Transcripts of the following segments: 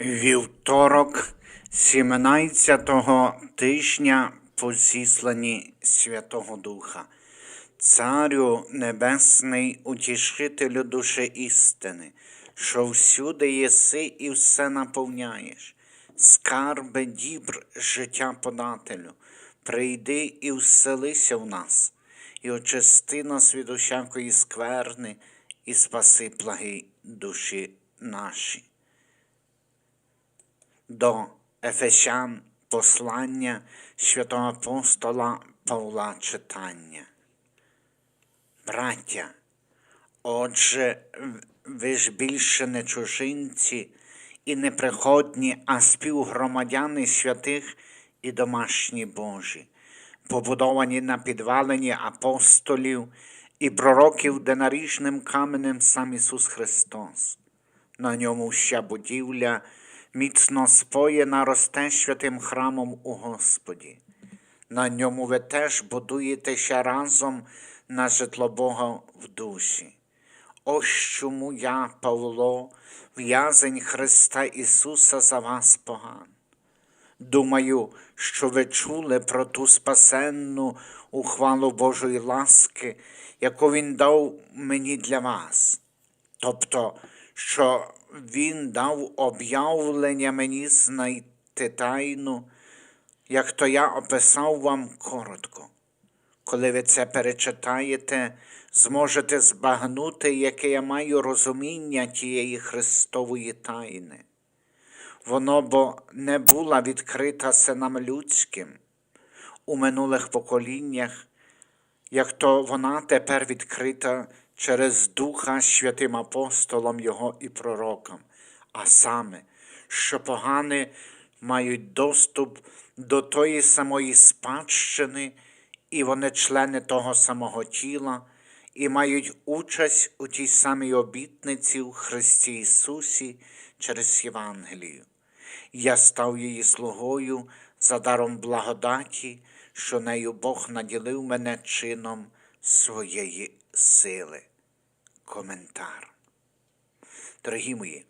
Вівторок 17-го тижня по зісланні Святого Духа, Царю Небесний, утішителю душі істини, що всюди єси і все наповняєш, скарби дібр життя подателю, прийди і вселися в нас, і очисти нас від усякої скверни, і спаси плаги душі наші до Ефесян послання святого апостола Павла читання. Браття, отже, ви ж більше не чужинці і не приходні, а співгромадяни святих і домашні Божі, побудовані на підвалині апостолів і пророків, де наріжним каменем сам Ісус Христос. На ньому вся будівля міцно споєна росте святим храмом у Господі. На ньому ви теж будуєтеся разом на житло Бога в душі. Ось чому я, Павло, в'язень Христа Ісуса за вас поган. Думаю, що ви чули про ту спасенну ухвалу Божої ласки, яку Він дав мені для вас. Тобто, що Він дав об'явлення мені знайти тайну, як то я описав вам коротко. Коли ви це перечитаєте, зможете збагнути, яке я маю розуміння тієї Христової тайни. Воно бо не була відкрита синам людським у минулих поколіннях, як то вона тепер відкрита через Духа святим апостолам Його і пророкам, а саме, що погани мають доступ до тої самої спадщини, і вони члени того самого тіла, і мають участь у тій самій обітниці у Христі Ісусі через Євангелію. Я став її слугою за даром благодаті, що нею Бог наділив мене чином своєї сили. Коментар. Дорогі мої,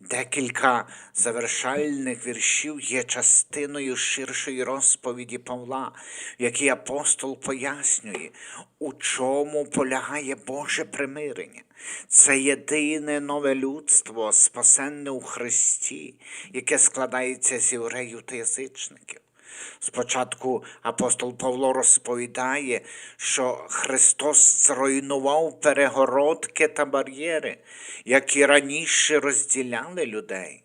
декілька завершальних віршів є частиною ширшої розповіді Павла, в якій апостол пояснює, у чому полягає Боже примирення. Це єдине нове людство, спасенне у Христі, яке складається з євреїв та язичників. Спочатку апостол Павло розповідає, що Христос зруйнував перегородки та бар'єри, які раніше розділяли людей,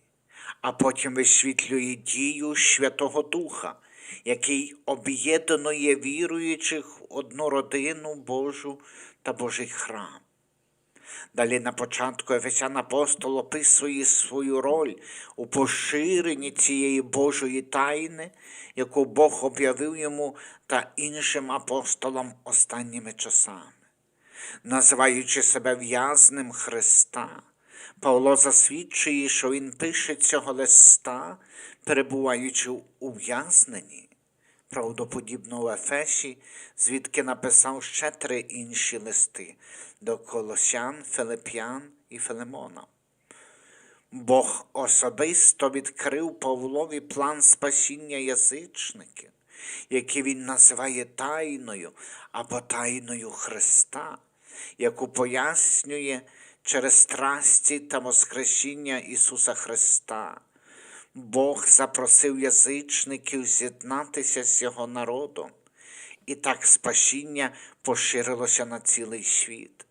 а потім висвітлює дію Святого Духа, який об'єднує віруючих в одну родину Божу та Божий храм. Далі на початку Ефесян апостол описує свою роль у поширенні цієї Божої тайни, яку Бог об'явив йому та іншим апостолам останніми часами. Називаючи себе в'язнем Христа, Павло засвідчує, що він пише цього листа, перебуваючи у ув'язненні правдоподібно в Ефесі, звідки написав ще три інші листи до Колосян, Филип'ян і Филимона. Бог особисто відкрив Павлові план спасіння язичників, який він називає тайною або тайною Христа, яку пояснює через страсті та Воскресіння Ісуса Христа. Бог запросив язичників з'єднатися з його народом, і так спасіння поширилося на цілий світ.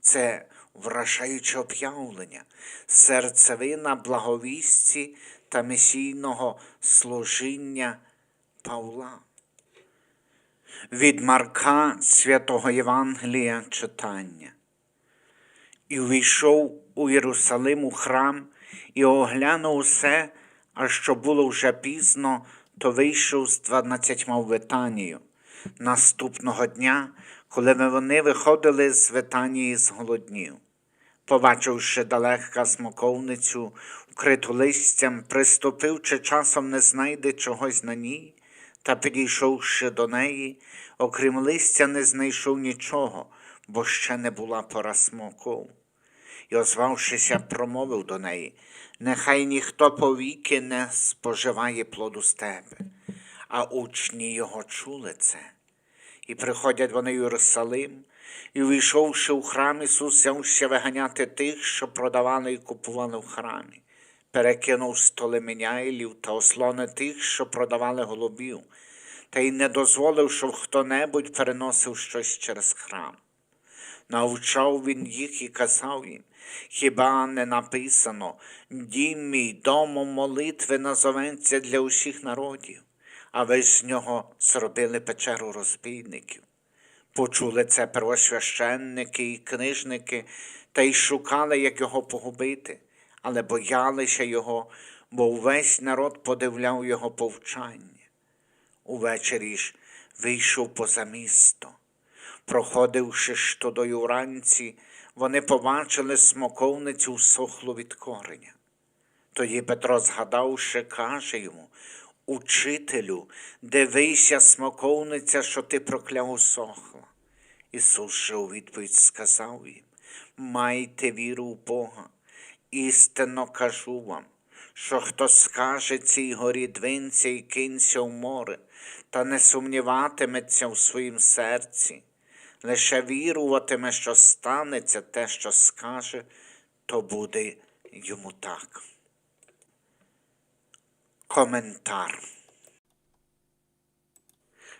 Це вражаюче об'явлення, серцевина благовісті та месійного служіння Павла. Від Марка святого Євангелія читання. І увійшов у Єрусалим у храм і оглянув усе, а що було вже пізно, то вийшов з дванадцятьма в Витанію. Наступного дня, коли вони виходили з Витанії з голоднів. Побачивши далека смоковницю, вкриту листям, приступив, чи часом не знайде чогось на ній, та підійшовши до неї, окрім листя, не знайшов нічого, бо ще не була пора смоков. і, озвавшися, промовив до неї, нехай ніхто повіки не споживає плоду тебе. А учні його чули це. І приходять вони в Єрусалим, і, увійшовши у храм, Ісус взявся виганяти тих, що продавали і купували в храмі, перекинув столи міняйлів та ослони тих, що продавали голубів, та й не дозволив, щоб хто-небудь переносив щось через храм. Навчав він їх і казав їм, хіба не написано, дім мій домом молитви назоветься для усіх народів, а ви з нього зробили печеру розбійників. Почули це первосвященники і книжники та й шукали, як його погубити, але боялися його, бо увесь народ подивляв його повчання. Увечері ж вийшов поза місто. Проходивши ж тудою вранці, вони побачили смоковницю всохлу від кореня. Тоді Петро, згадавши, каже йому, Учителю, дивися, смоковниця, що ти прокляв усохла. Ісус же у відповідь сказав їм, майте віру в Бога. Істинно кажу вам, що хто скаже цій горі двинься і кинься в море, та не сумніватиметься в своїм серці, лише віруватиме, що станеться те, що скаже, то буде йому так. Коментар.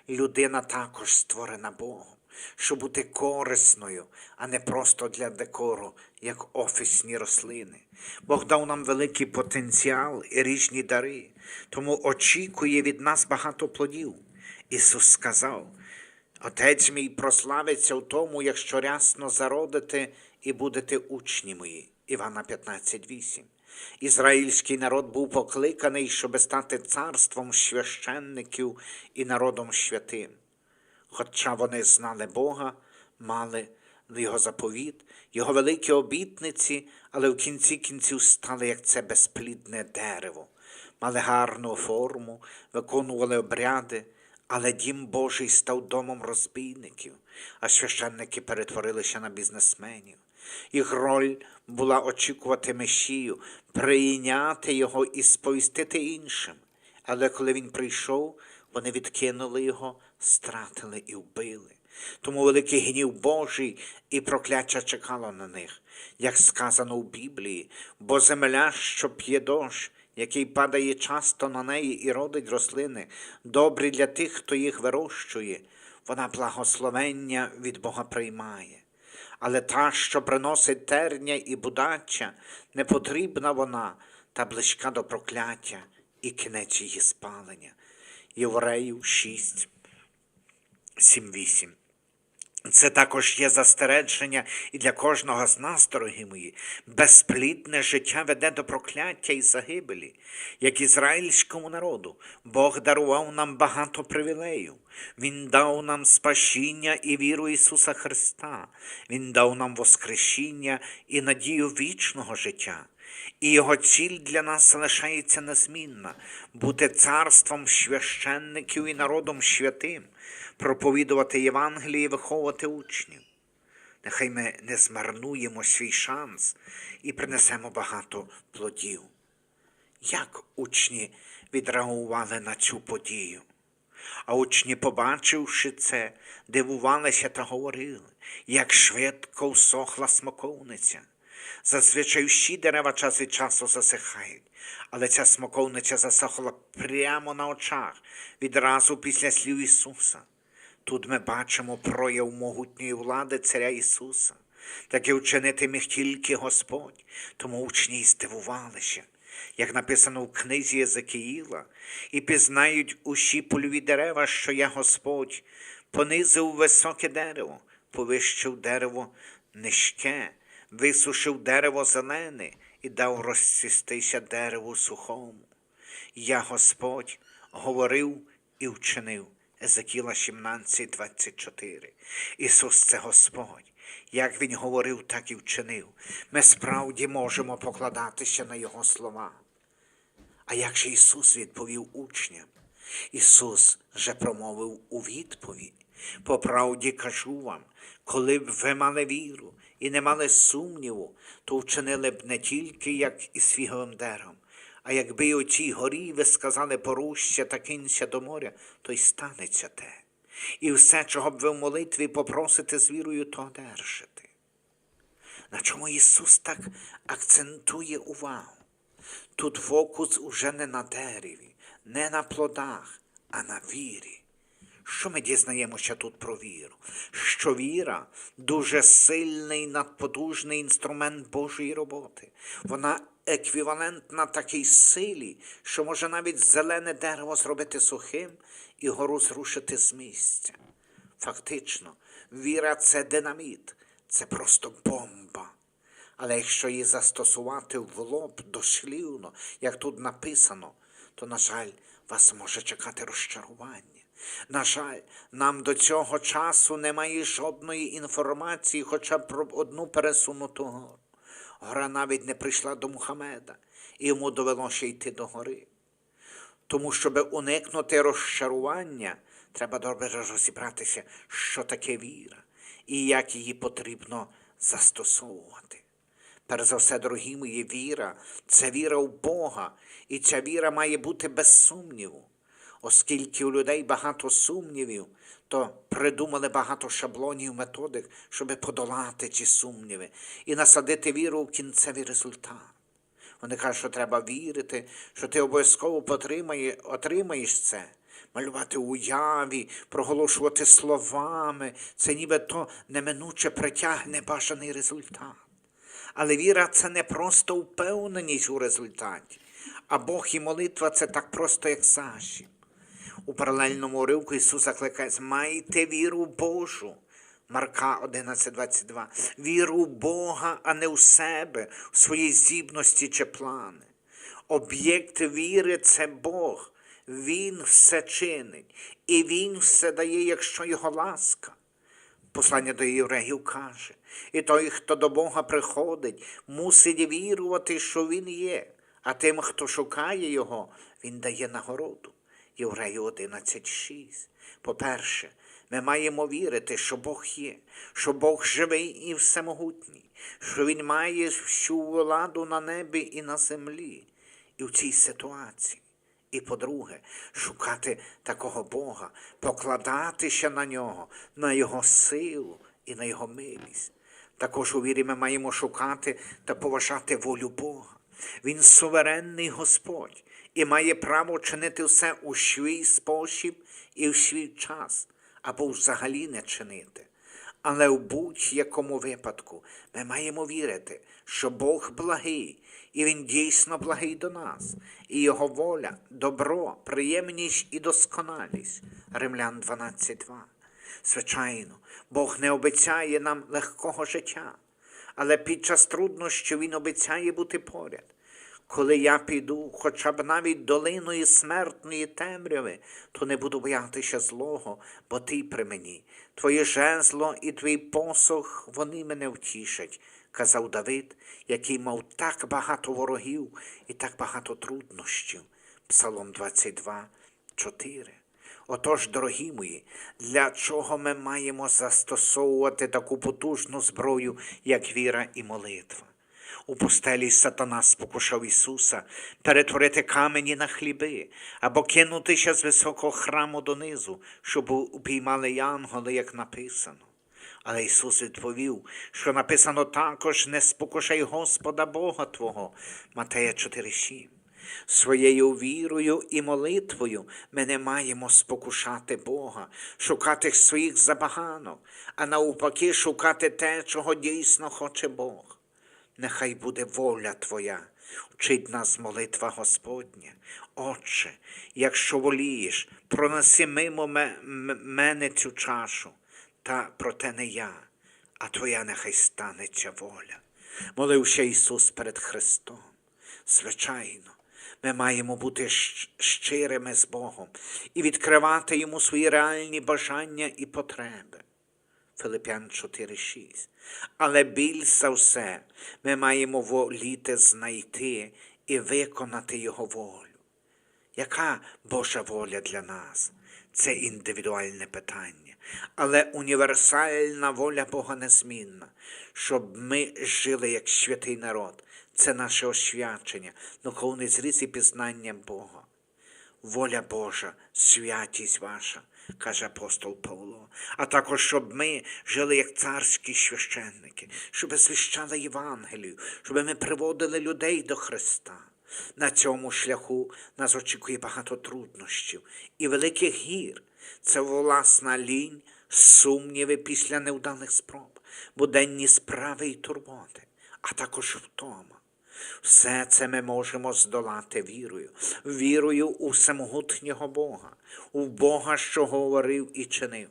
Людина також створена Богом, щоб бути корисною, а не просто для декору, як офісні рослини. Бог дав нам великий потенціал і різні дари, тому очікує від нас багато плодів. Ісус сказав: Отець мій прославиться в тому, якщо рясно зародите і будете учні мої. Івана 15.8. Ізраїльський народ був покликаний, щоби стати царством священників і народом святим. Хоча вони знали Бога, мали його заповіт, його великі обітниці, але в кінці кінців стали як це безплідне дерево, мали гарну форму, виконували обряди, але дім Божий став домом розбійників, а священники перетворилися на бізнесменів. Їх роль була очікувати Месію, прийняти його і сповістити іншим. Але коли він прийшов, вони відкинули його, стратили і вбили. Тому великий гнів Божий і прокляття чекало на них, як сказано в Біблії, бо земля, що п'є дощ, який падає часто на неї і родить рослини, добрі для тих, хто їх вирощує, вона благословення від Бога приймає. Але та, що приносить терня і будача, не потрібна вона та близька до прокляття і кінець її спалення. Євреїв 6, 7, 8. Це також є застереження і для кожного з нас, дорогі мої. Безплідне життя веде до прокляття і загибелі, як ізраїльському народу. Бог дарував нам багато привілеїв. Він дав нам спасіння і віру Ісуса Христа. Він дав нам воскресіння і надію вічного життя. І його ціль для нас залишається незмінна бути царством священників і народом святим, проповідувати Євангеліє і виховувати учнів. Нехай ми не змарнуємо свій шанс і принесемо багато плодів. Як учні відреагували на цю подію? А учні, побачивши це, дивувалися та говорили, як швидко всохла смоковниця. Зазвичай всі дерева час від часу засихають, але ця смоковниця засохла прямо на очах відразу після слів Ісуса. Тут ми бачимо прояв могутньої влади Царя Ісуса. Таке вчинити міг тільки Господь, тому учні й здивувалися, як написано в книзі Єзекиїла, і пізнають усі польові дерева, що я Господь, понизив високе дерево, повищив дерево низьке, висушив дерево зелене і дав розцвістися дереву сухому. Я Господь говорив і вчинив. Езекіла 17, 24. Ісус це Господь. Як Він говорив, так і вчинив. Ми справді можемо покладатися на Його слова. А як же Ісус відповів учням? Ісус же промовив у відповідь. По правді кажу вам, коли б ви мали віру, і не мали сумніву, то вчинили б не тільки як із фіговим деревом, а якби й отій горі ви сказали поруща та кинься до моря, то й станеться те. І все, чого б ви в молитві попросите з вірою, то одержите. На чому Ісус так акцентує увагу? Тут фокус уже не на дереві, не на плодах, а на вірі. Що ми дізнаємося тут про віру? Що віра дуже сильний надпотужний інструмент Божої роботи. Вона еквівалентна такій силі, що може навіть зелене дерево зробити сухим і гору зрушити з місця. Фактично, віра це динаміт, це просто бомба. Але якщо її застосувати в лоб дослівно, як тут написано, то, на жаль, вас може чекати розчарування. На жаль, нам до цього часу немає жодної інформації, хоча б про одну пересунуту гору. Гора навіть не прийшла до Мухамеда, і йому довелося йти до гори. Тому, щоб уникнути розчарування, треба добре розібратися, що таке віра і як її потрібно застосовувати. Перш за все, дорогі мої, віра це віра в Бога, і ця віра має бути без сумніву. Оскільки у людей багато сумнівів, то придумали багато шаблонів, методик, щоб подолати ці сумніви і насадити віру в кінцевий результат. Вони кажуть, що треба вірити, що ти обов'язково отримаєш це. Малювати уяві, проголошувати словами, це нібито неминуче притягне бажаний результат. Але віра це не просто впевненість у результаті, а Бог і молитва це так просто, як зашіб. У паралельному уривку Ісус закликає, майте віру Божу. Марка 11.22. Віру в Бога, а не в себе, в свої здібності чи плани. Об'єкт віри це Бог. Він все чинить, і Він все дає, якщо його ласка. Послання до євреїв каже, і той, хто до Бога приходить, мусить вірувати, що Він є, а тим, хто шукає Його, Він дає нагороду. Євреїв 11.6. По-перше, ми маємо вірити, що Бог є, що Бог живий і всемогутній, що Він має всю владу на небі і на землі. І в цій ситуації. І по-друге, шукати такого Бога, покладатися на нього, на Його силу і на Його милість. Також у вірі ми маємо шукати та поважати волю Бога. Він суверенний Господь і має право чинити все у свій спосіб і в свій час, або взагалі не чинити. Але в будь-якому випадку ми маємо вірити, що Бог благий, і Він дійсно благий до нас, і Його воля, добро, приємність і досконалість. Римлян 12.2. Звичайно, Бог не обіцяє нам легкого життя, але під час труднощів Він обіцяє бути поряд. Коли я піду, хоча б навіть долиною смертної темряви, то не буду боятися злого, бо ти при мені. Твоє жезло і твій посох вони мене втішать, казав Давид, який мав так багато ворогів і так багато труднощів. Псалом 22, 4. Отож, дорогі мої, для чого ми маємо застосовувати таку потужну зброю, як віра і молитва? У пустелі сатана спокушав Ісуса перетворити камені на хліби або кинутися з високого храму донизу, щоб упіймали янголи, як написано. Але Ісус відповів, що написано також не спокушай Господа Бога Твого, Матея 4,7. Своєю вірою і молитвою ми не маємо спокушати Бога, шукати своїх забаганок, а навпаки шукати те, чого дійсно хоче Бог. Нехай буде воля Твоя, вчить нас молитва Господня. Отче, якщо волієш, пронеси мимо мене цю чашу, та проте не я, а Твоя нехай станеться воля. Молився Ісус перед Христом. Звичайно, ми маємо бути щирими з Богом і відкривати Йому свої реальні бажання і потреби. Филип'ян 4,6. Але більш за все ми маємо воліти знайти і виконати Його волю. Яка Божа воля для нас? Це індивідуальне питання. Але універсальна воля Бога незмінна, щоб ми жили як святий народ. Це наше освячення, духовний зріз і пізнання Бога. Воля Божа, святість ваша, каже апостол Павло, а також щоб ми жили як царські священники, щоб звіщали Євангелію, щоб ми приводили людей до Христа. На цьому шляху нас очікує багато труднощів і великих гір. Це власна лінь, сумніви після невдалих спроб, буденні справи і турботи, а також втома. Все це ми можемо здолати вірою, вірою у самогутнього Бога, у Бога, що говорив і чинив.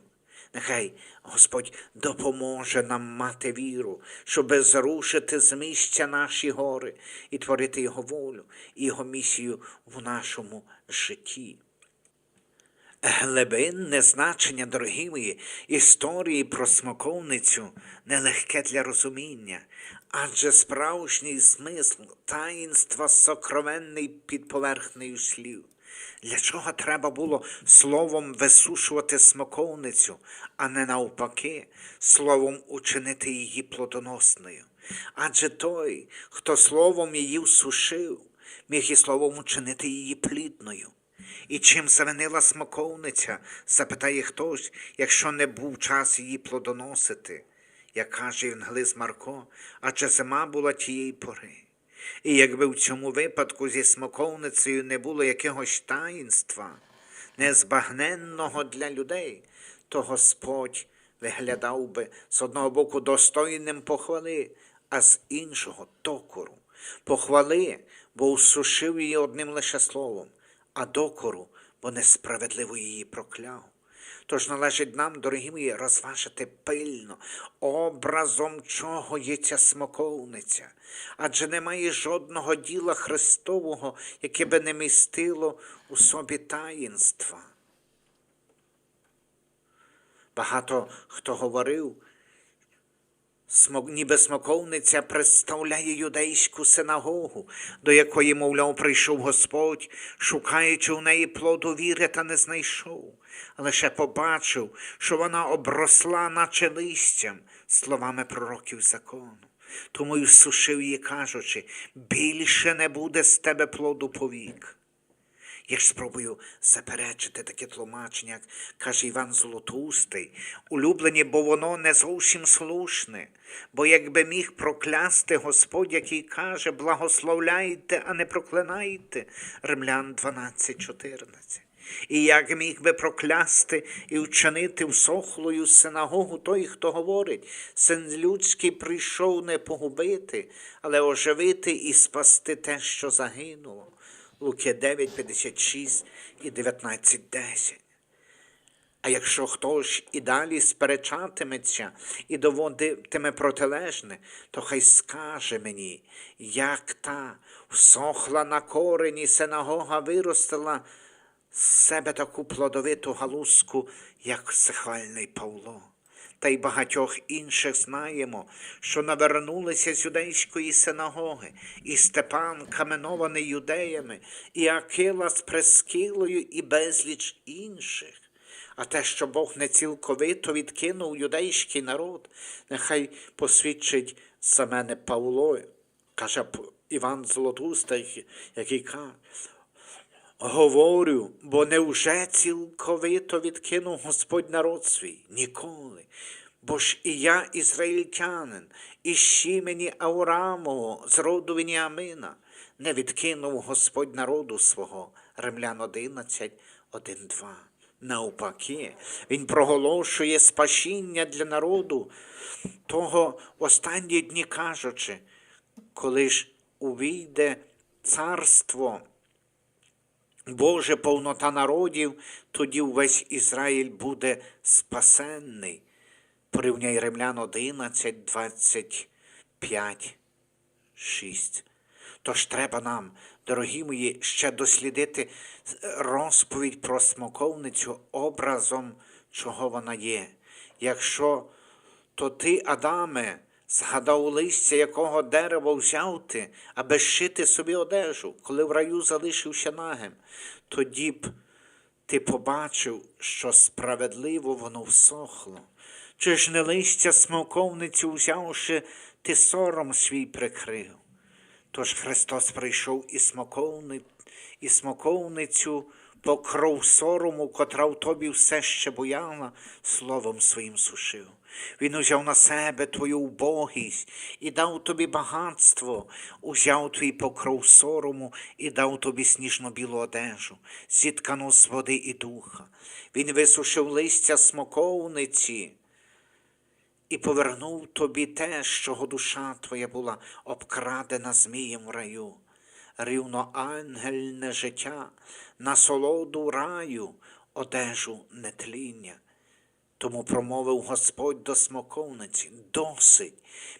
Нехай Господь допоможе нам мати віру, щоби зрушити з місця наші гори і творити Його волю і Його місію в нашому житті. Глибинне значення, дорогі мої, історії про смоковницю нелегке для розуміння, адже справжній смисл таїнства сокровенний під поверхнею слів. Для чого треба було словом висушувати смоковницю, а не навпаки, словом учинити її плодоносною? Адже той, хто словом її всушив, міг і словом учинити її плідною. І чим завинила смоковниця, запитає хтось, якщо не був час її плодоносити, як каже Євангелист Марко, адже зима була тієї пори. І якби в цьому випадку зі смоковницею не було якогось таїнства, незбагненного для людей, то Господь виглядав би з одного боку достойним похвали, а з іншого докору. Похвали, бо усушив її одним лише словом, а докору, бо несправедливо її прокляв. Тож належить нам, дорогі мої, розважити пильно, образом чого є ця смоковниця, адже немає жодного діла Христового, яке би не містило у собі таїнства. Багато хто говорив, ніби смоковниця представляє юдейську синагогу, до якої, мовляв, прийшов Господь, шукаючи в неї плоду віри, та не знайшов, лише побачив, що вона обросла, наче листям, словами пророків закону. Тому й всушив її, кажучи, більше не буде з тебе плоду повік. Я ж спробую заперечити таке тлумачення, як каже Іван Золотоустий, улюблені, бо воно не зовсім слушне, бо якби міг проклясти Господь, який каже, благословляйте, а не проклинайте, Римлян 12.14. І як міг би проклясти і вчинити всохлою синагогу той, хто говорить, син людський прийшов не погубити, але оживити і спасти те, що загинуло. Луки 9, 56 і 19, 10. А якщо хтось і далі сперечатиметься і доводитиме протилежне, то хай скаже мені, як та всохла на корені синагога виростила з себе таку плодовиту галузку, як сихальний Павло. Та й багатьох інших знаємо, що навернулися з юдейської синагоги, і Степан, каменований юдеями, і Акила з Прескилою, і безліч інших. А те, що Бог не цілковито відкинув юдейський народ, нехай посвідчить за мене Павло, каже Іван Золотустий, який каже, Говорю, бо невже цілковито відкинув Господь народ свій? Ніколи. Бо ж і я ізраїльтянин, і щімені Аурамового, з роду Веніамина, не відкинув Господь народу свого. Римлян 11, 1, 2. Навпаки, він проголошує спасіння для народу, того останні дні кажучи, коли ж увійде царство. Боже повнота народів, тоді увесь Ізраїль буде спасенний. Порівняй Римлян 11, 25, 6. Тож треба нам, дорогі мої, ще дослідити розповідь про смоковницю образом, чого вона є. Якщо то ти, Адаме, Згадав листя, якого дерева взяв ти, аби шити собі одежу, коли в раю залишився нагим, тоді б ти побачив, що справедливо воно всохло. Чи ж не листя смоковницю взявши, ти сором свій прикрив? Тож Христос прийшов і смоковни, і смоковницю покров сорому, котра в тобі все ще бояла, словом своїм сушив. Він узяв на себе твою убогість і дав тобі багатство, узяв твій покров сорому і дав тобі сніжно білу одежу, зіткану з води і духа. Він висушив листя смоковниці і повернув тобі те, чого душа твоя була обкрадена змієм в раю, рівно ангельне життя, насолоду раю, одежу нетління. Тому промовив Господь до смоковниці досить,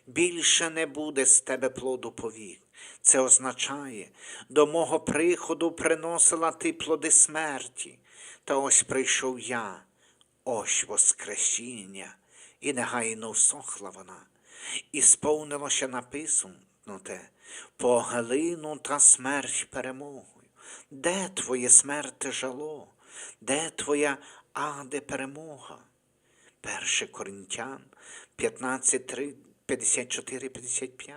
більше не буде з тебе плоду повік. Це означає, до мого приходу приносила ти плоди смерті, та ось прийшов я, ось воскресіння, і негайно всохла вона, і сповнилося написано те, поглину та смерть перемогою. Де твоє смерти жало? Де твоя аде перемога? 1 Коринтян 15, 3, 54, 55.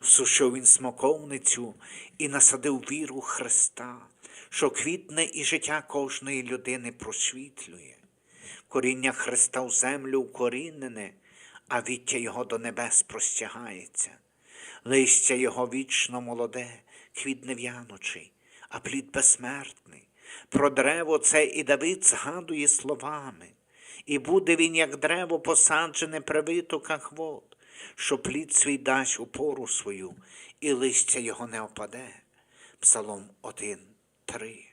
Сушив він смоковницю і насадив віру Христа, що квітне і життя кожної людини просвітлює. Коріння Христа в землю укорінене, а віття Його до небес простягається. Листя Його вічно молоде, квітне в'яночий, а плід безсмертний. Про древо це і Давид згадує словами. І буде він, як древо, посаджене при витоках вод, що плід свій дасть у пору свою, і листя його не опаде. Псалом 1, 3.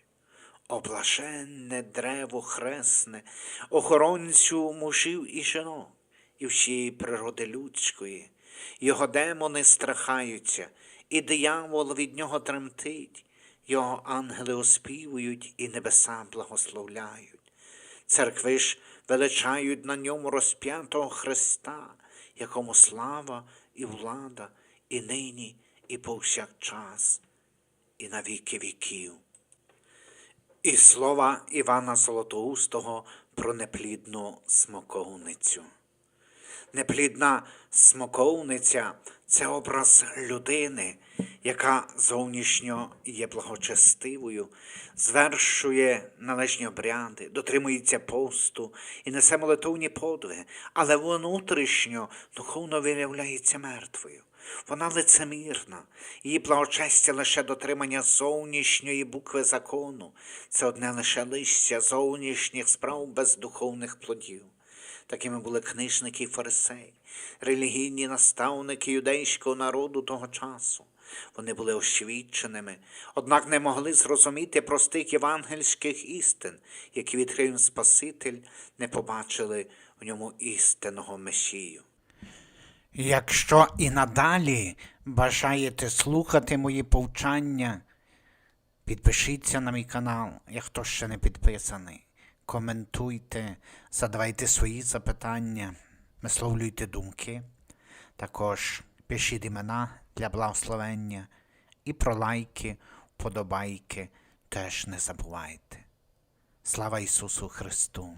Облашенне древо хресне, охоронцю мужів і жінок, і всієї природи людської. Його демони страхаються, і диявол від нього тремтить, його ангели оспівують і небеса благословляють. Церкви ж величають на ньому розп'ятого Христа, якому слава і влада, і нині, і повсякчас, і на віки віків. І слова Івана Золотоустого про неплідну смоковницю. Неплідна смоковниця це образ людини, яка зовнішньо є благочестивою, звершує належні обряди, дотримується посту і несе молитовні подвиги, але внутрішньо духовно виявляється мертвою. Вона лицемірна, її благочестя лише дотримання зовнішньої букви закону, це одне лише листя зовнішніх справ без духовних плодів. Такими були книжники і фарисеї, релігійні наставники юдейського народу того часу. Вони були освіченими, однак не могли зрозуміти простих євангельських істин, які відкрив Спаситель, не побачили в ньому істинного Месію. Якщо і надалі бажаєте слухати мої повчання, підпишіться на мій канал, як хто ще не підписаний. Коментуйте, задавайте свої запитання, висловлюйте думки. Також пишіть імена для благословення і про лайки, вподобайки теж не забувайте. Слава Ісусу Христу!